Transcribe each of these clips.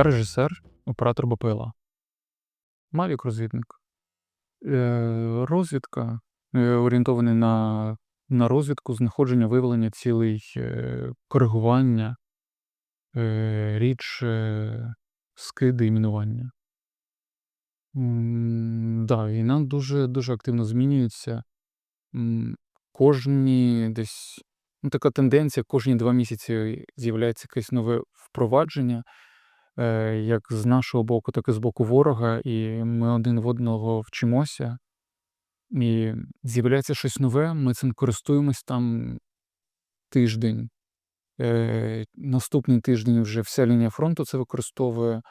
Я режисер, оператор БПЛА. Мавік розвідник. Е, розвідка е, орієнтований на, на розвідку, знаходження, виявлення цілей, е, коригування, річ, скиди і мінування. Да, війна дуже, дуже активно змінюється. Кожні десь ну, така тенденція, кожні два місяці з'являється якесь нове впровадження, як з нашого боку, так і з боку ворога, і ми один в одного вчимося. І з'являється щось нове, ми цим користуємось там тиждень. Е, наступний тиждень вже вся лінія фронту це використовує,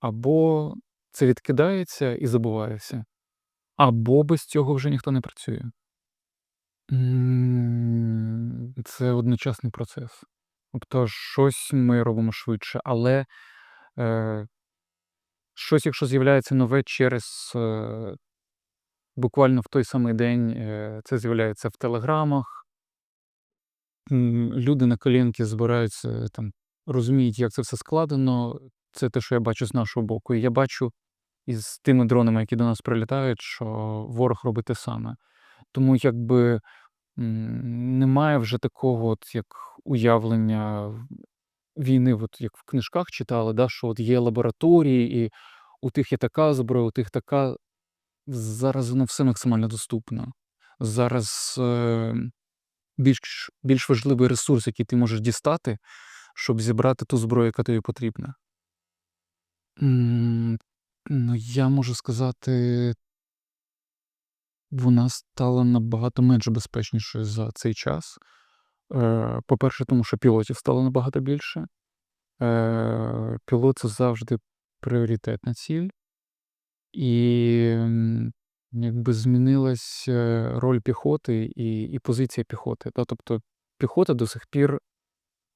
або це відкидається і забувається, або без цього вже ніхто не працює. Це одночасний процес. Тобто, щось ми робимо швидше, але е, щось, якщо з'являється нове через е, буквально в той самий день, е, це з'являється в телеграмах. Люди на колінки збираються там, розуміють, як це все складено. Це те, що я бачу з нашого боку. І я бачу із тими дронами, які до нас прилітають, що ворог робить те саме. Тому якби немає вже такого, от як уявлення війни, от як в книжках читали, да, що от є лабораторії, і у тих є така зброя, у тих така. Зараз воно все максимально доступно. Зараз е, більш, більш важливий ресурс, який ти можеш дістати, щоб зібрати ту зброю, яка тобі потрібна. Ну, я можу сказати, вона стала набагато менш безпечнішою за цей час. Е, По-перше, тому що пілотів стало набагато більше. Е, Пілот це завжди пріоритетна ціль. І якби змінилась е, роль піхоти і, і позиція піхоти. Та? Тобто піхота до сих пір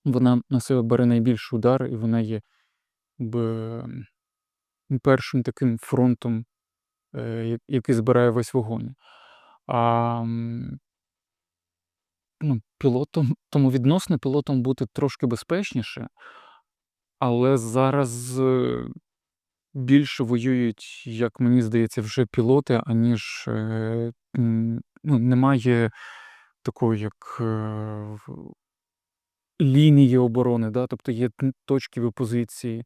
вона на себе бере найбільший удар, і вона є якби, першим таким фронтом, який збирає весь вогонь. А ну, пілотом, тому відносно пілотом бути трошки безпечніше, але зараз е, більше воюють, як мені здається, вже пілоти, аніж е, ну, немає такої, як е, лінії оборони, да? тобто є т- точкові позиції.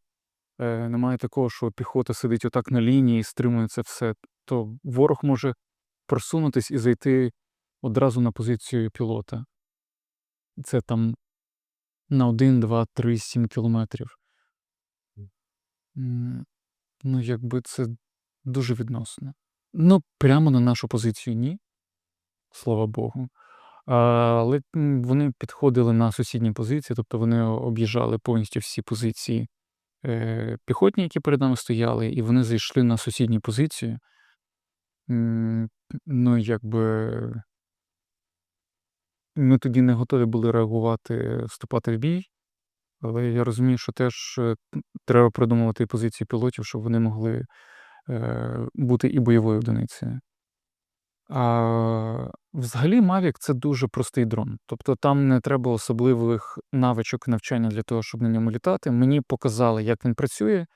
Е, немає такого, що піхота сидить отак на лінії і стримує це все. То ворог може просунутись і зайти одразу на позицію пілота. Це там на 1, 2, 3, 7 кілометрів. Ну, якби це дуже відносно. Ну, прямо на нашу позицію ні, слава Богу. Але вони підходили на сусідні позиції, тобто вони об'їжджали повністю всі позиції е, піхотні, які перед нами стояли, і вони зайшли на сусідні позиції. Ну, якби ми тоді не готові були реагувати, вступати в бій, але я розумію, що теж е, треба придумувати позиції пілотів, щоб вони могли е, бути і бойовою одиницею. А, взагалі, Mavic це дуже простий дрон. Тобто там не треба особливих навичок навчання для того, щоб на ньому літати. Мені показали, як він працює.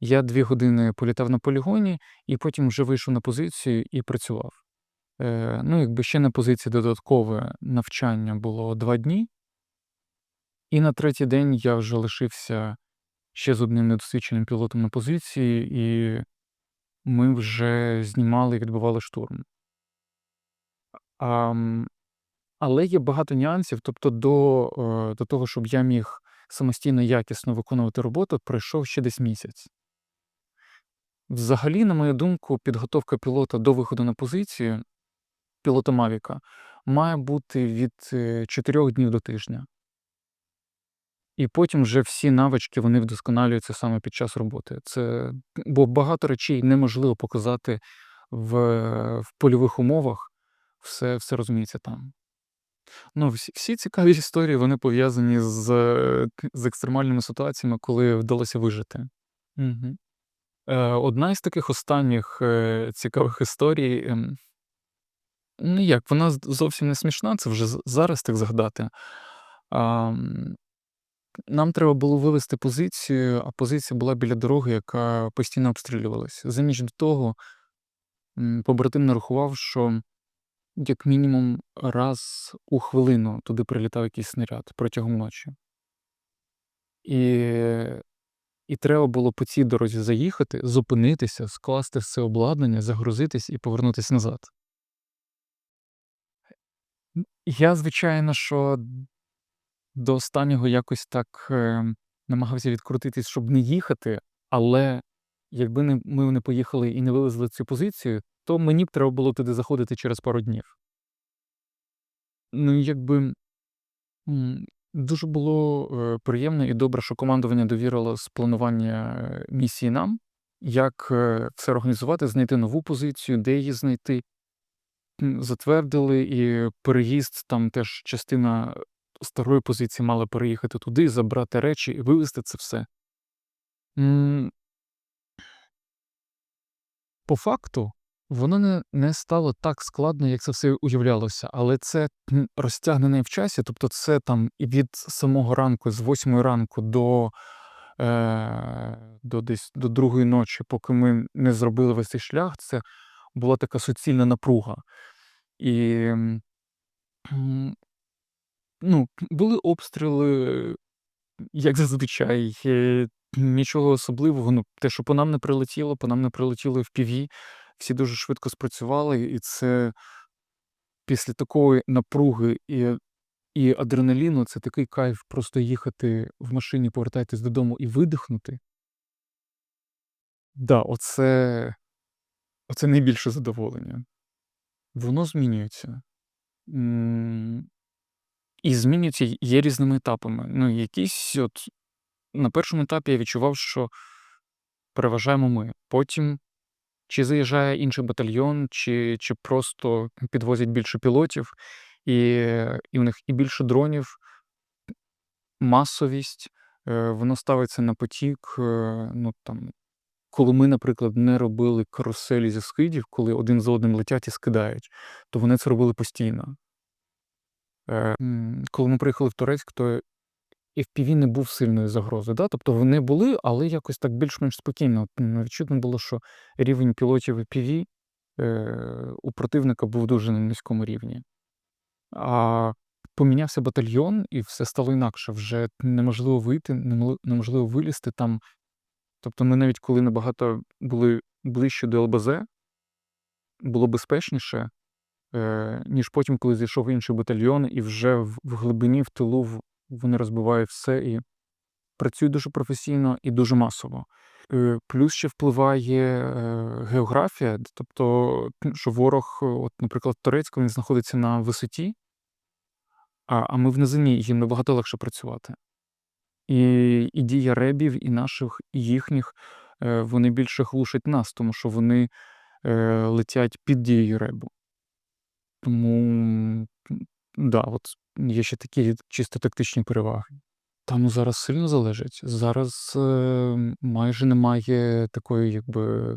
Я дві години політав на полігоні, і потім вже вийшов на позицію і працював. Е, ну, якби ще на позиції додаткове навчання було два дні, і на третій день я вже лишився ще з одним недосвідченим пілотом на позиції, і ми вже знімали і відбивали штурм. Ам, але є багато нюансів. Тобто, до, е, до того, щоб я міг самостійно якісно виконувати роботу, пройшов ще десь місяць. Взагалі, на мою думку, підготовка пілота до виходу на позицію, пілота Мавіка, має бути від 4 днів до тижня. І потім вже всі навички вони вдосконалюються саме під час роботи. Це, бо багато речей неможливо показати в, в польових умовах, все, все розуміється там. Ну, всі, всі цікаві історії вони пов'язані з, е, з екстремальними ситуаціями, коли вдалося вижити. Угу. Е, одна із таких останніх е, цікавих історій. Ну як, вона зовсім не смішна, це вже зараз так згадати. А, нам треба було вивести позицію, а позиція була біля дороги, яка постійно обстрілювалась. За ніч до того, побратим нарахував, що як мінімум раз у хвилину туди прилітав якийсь снаряд протягом ночі. І і треба було по цій дорозі заїхати, зупинитися, скласти все обладнання, загрузитись і повернутись назад. Я, звичайно, що до останнього якось так, е, намагався відкрутитись, щоб не їхати, але якби не ми не поїхали і не вивезли цю позицію, то мені б треба було туди заходити через пару днів. Ну, якби, дуже було, е, приємно і добре, що командування довірило з планування, е, місії нам, як, е, все організувати, знайти нову позицію, де її знайти. Затвердили, і переїзд там теж частина старої позиції мала переїхати туди, забрати речі і вивезти це все. По факту, воно не стало так складно, як це все уявлялося, але це, м, розтягнене в часі, тобто це там і від самого ранку, з 8 ранку до, е, до десь до 2 ночі, поки ми не зробили весь цей шлях, це була така суцільна напруга. І, ну, були обстріли, як зазвичай, е, нічого особливого. Ну, те, що по нам не прилетіло, по нам не прилетіло FPV. Всі дуже швидко спрацювали, і це після такої напруги і і адреналіну це такий кайф просто їхати в машині, повертатись додому і видихнути. Да, оце оце найбільше задоволення. Воно змінюється. І змінюється є різними етапами. Ну, якісь от на першому етапі я відчував, що переважаємо ми. Потім чи заїжджає інший батальйон, чи чи просто підвозять більше пілотів, і і в них і більше дронів, масовість, е, воно ставиться на потік. Е, ну, там, Коли ми, наприклад, не робили каруселі зі скидів, коли один за одним летять і скидають, то вони це робили постійно. Е, Коли ми приїхали в Турецьк, то FPV не був сильною загрозою. Да? Тобто вони були, але якось так більш-менш спокійно. Відчутно було, що рівень пілотів FPV е, у противника був дуже на низькому рівні. А помінявся батальйон, і все стало інакше. Вже неможливо вийти, неможливо вилізти там. Тобто, ми навіть коли набагато були ближче до ЛБЗ, було безпечніше, е, ніж потім, коли зайшов інший батальйон, і вже в, глибині, в тилу вони розбивають все і працюють дуже професійно і дуже масово. Е, плюс ще впливає е, географія, тобто, що ворог, от, наприклад, Турецько, він знаходиться на висоті, а ми в низині, їм набагато легше працювати. І і дія ребів, і наших, і їхніх, е, вони більше глушать нас, тому що вони летять під дією ребу. Тому да, от є ще такі чисто тактичні переваги. Та ну зараз сильно залежить. Зараз е, майже немає такої, якби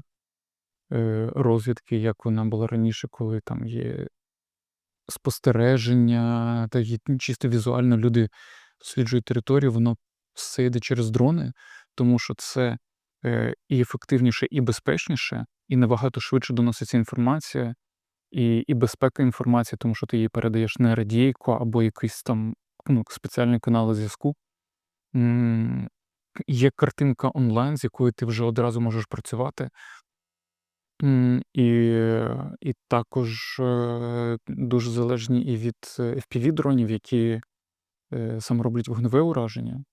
е, розвідки, як вона була раніше, коли там є спостереження, та є чисто візуально люди досліджують територію, воно все йде через дрони, тому що це е, і ефективніше, і безпечніше, і набагато швидше доноситься інформація, і і безпека інформації, тому що ти її передаєш не радійку або якийсь там ну, спеціальний канал зв'язку. Є картинка онлайн, з якою ти вже одразу можеш працювати. І і також е, дуже залежні і від fpv дронів, які е, саме роблять вогневе ураження.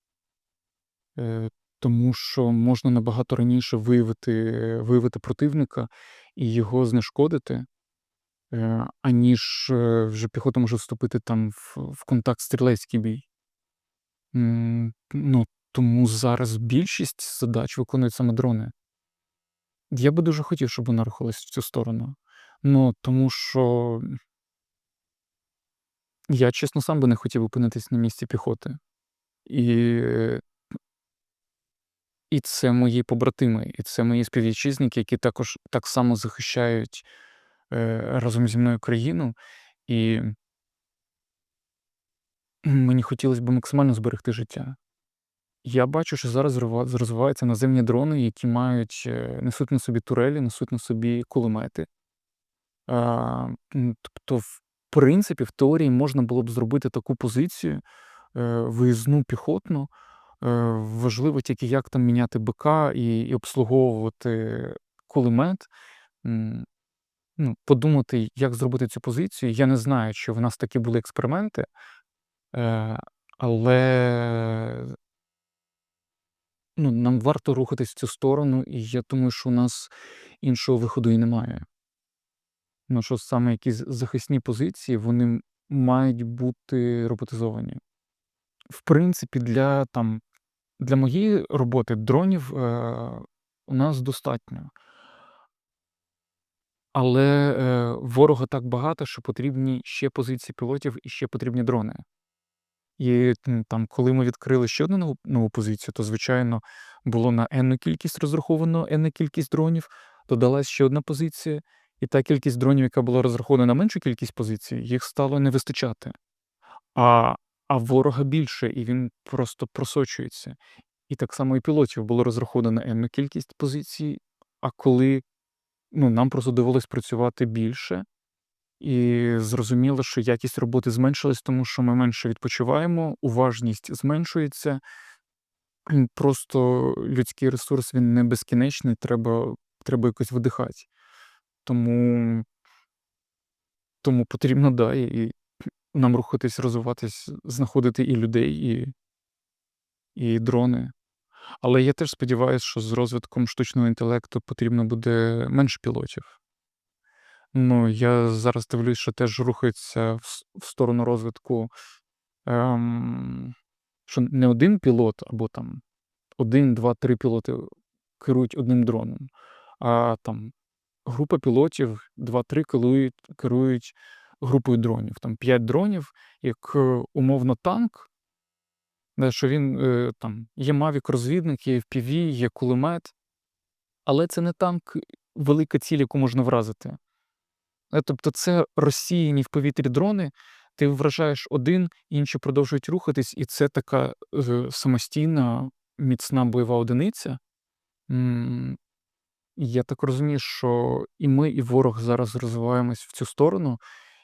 Е, тому що можна набагато раніше виявити виявити противника і його знешкодити. Е, аніж е, вже піхота може вступити там в в контакт стрілецький бій. Ну, тому зараз більшість задач виконують саме дрони. Я би дуже хотів, щоб вона рухалась в цю сторону. Ну, тому що я, чесно, сам би не хотів опинитись на місці піхоти. І і це мої побратими, і це мої співвітчизники, які також так само захищають Е, разом зі мною країну, і мені хотілося б максимально зберегти життя. Я бачу, що зараз розвиваються наземні дрони, які мають, е, несуть на собі турелі, несуть на собі кулемети. А, тобто, в принципі, в теорії можна було б зробити таку позицію, е, виїзну піхотну. Е, важливо тільки, як там міняти БК і і обслуговувати кулемет. Ну, подумати, як зробити цю позицію. Я не знаю, чи в нас такі були експерименти, е, але ну, нам варто рухатись в цю сторону, і я думаю, що у нас іншого виходу і немає. Ну, що саме якісь захисні позиції, вони мають бути роботизовані. В принципі, для там для моєї роботи дронів, е, у нас достатньо. Але, е, ворога так багато, що потрібні ще позиції пілотів і ще потрібні дрони. І, там, коли ми відкрили ще одну нову нову позицію, то, звичайно, було на енну кількість розраховано енна кількість дронів, додалась ще одна позиція, і та кількість дронів, яка була розрахована на меншу кількість позицій, їх стало не вистачати. А а ворога більше, і він просто просочується. І так само і пілотів було розраховано енну кількість позицій, а коли, ну, нам просто довелось працювати більше, і зрозуміло, що якість роботи зменшилась, тому що ми менше відпочиваємо, уважність зменшується. Просто людський ресурс, він не безкінечний, треба треба якось видихати. Тому тому потрібно, да, і нам рухатись, розвиватись, знаходити і людей, і і дрони. Але я теж сподіваюсь, що з розвитком штучного інтелекту потрібно буде менше пілотів. Ну, я зараз дивлюсь, що теж рухається в в сторону розвитку, ем, що не один пілот або там 1, 2, 3 пілоти керують одним дроном, а там група пілотів 2-3 керують керують групою дронів. Там 5 дронів, як, е, умовно, танк. Що він, е, там є мавік-розвідник, є FPV, є кулемет, але це не танк, велика ціль, яку можна вразити. Е, тобто це розсіяні в повітрі дрони, ти вражаєш один, інші продовжують рухатись, і це така, самостійна, міцна бойова одиниця. Я так розумію, що і ми, і ворог зараз розвиваємось в цю сторону,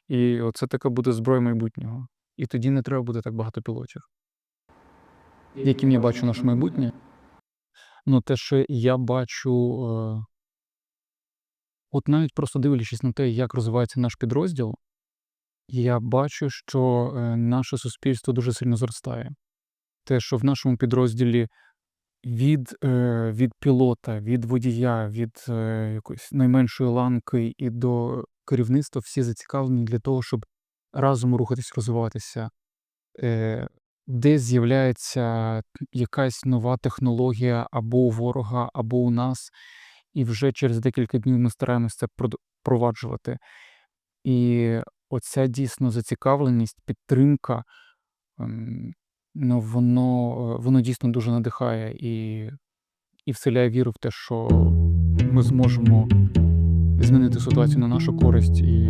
і оце така буде зброя майбутнього. І тоді не треба буде так багато пілотів. Яким я бачу наше майбутнє? Ну, те, що я бачу, е от навіть просто дивлячись на те, як розвивається наш підрозділ, я бачу, що, е, наше суспільство дуже сильно зростає. Те, що в нашому підрозділі від, е, від пілота, від водія, від, е, якоїсь найменшої ланки і до керівництва всі зацікавлені для того, щоб разом рухатись, розвиватися. Е, де з'являється якась нова технологія або у ворога, або у нас, і вже через декілька днів ми стараємось це прод впроваджувати. І оця дійсно зацікавленість, підтримка, ем, ну, воно, е, воно дійсно дуже надихає і і вселяє віру в те, що ми зможемо змінити ситуацію на нашу користь і